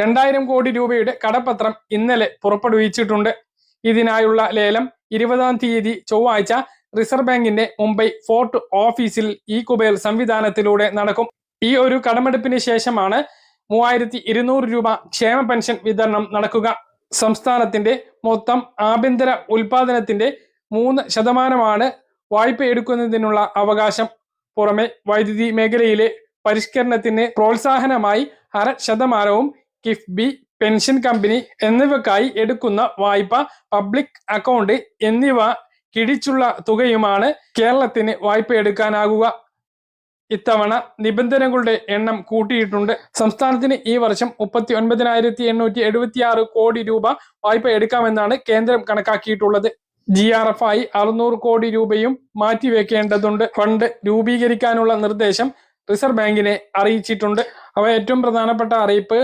രണ്ടായിരം കോടി രൂപയുടെ കടപ്പത്രം ഇന്നലെ പുറപ്പെടുവിച്ചിട്ടുണ്ട്. ഇതിനായുള്ള ലേലം ഇരുപതാം തീയതി ചൊവ്വാഴ്ച റിസർവ് ബാങ്കിന്റെ മുംബൈ ഫോർട്ട് ഓഫീസിൽ ഈ കുബേൽ സംവിധാനത്തിലൂടെ നടക്കും. ഈ ഒരു കടമെടുപ്പിന് ശേഷമാണ് മൂവായിരത്തി ഇരുന്നൂറ് രൂപ ക്ഷേമ പെൻഷൻ വിതരണം നടക്കുക. സംസ്ഥാനത്തിന്റെ മൊത്തം ആഭ്യന്തര ഉൽപാദനത്തിന്റെ മൂന്ന് ശതമാനമാണ് വായ്പ എടുക്കുന്നതിനുള്ള അവകാശം. പുറമെ വൈദ്യുതി മേഖലയിലെ പരിഷ്കരണത്തിന് പ്രോത്സാഹനമായി അര ശതമാനവും കിഫ്ബി പെൻഷൻ കമ്പനി എന്നിവക്കായി എടുക്കുന്ന വായ്പ പബ്ലിക് അക്കൗണ്ട് എന്നിവ കിഴിച്ചുള്ള തുകയുമാണ് കേരളത്തിന് വായ്പ എടുക്കാനാകുക. ഇത്തവണ നിബന്ധനകളുടെ എണ്ണം കൂട്ടിയിട്ടുണ്ട്. സംസ്ഥാനത്തിന് ഈ വർഷം മുപ്പത്തി ഒൻപതിനായിരത്തി എണ്ണൂറ്റി എഴുപത്തി ആറ് കോടി രൂപ വായ്പ എടുക്കാമെന്നാണ് കേന്ദ്രം കണക്കാക്കിയിട്ടുള്ളത്. ജി ആർ എഫ് ആയി അറുന്നൂറ് കോടി രൂപയും മാറ്റിവെക്കേണ്ടതുണ്ട്. ഫണ്ട് രൂപീകരിക്കാനുള്ള നിർദ്ദേശം റിസർവ് ബാങ്കിനെ അറിയിച്ചിട്ടുണ്ട്. അവ ഏറ്റവും പ്രധാനപ്പെട്ട അറിയിപ്പ്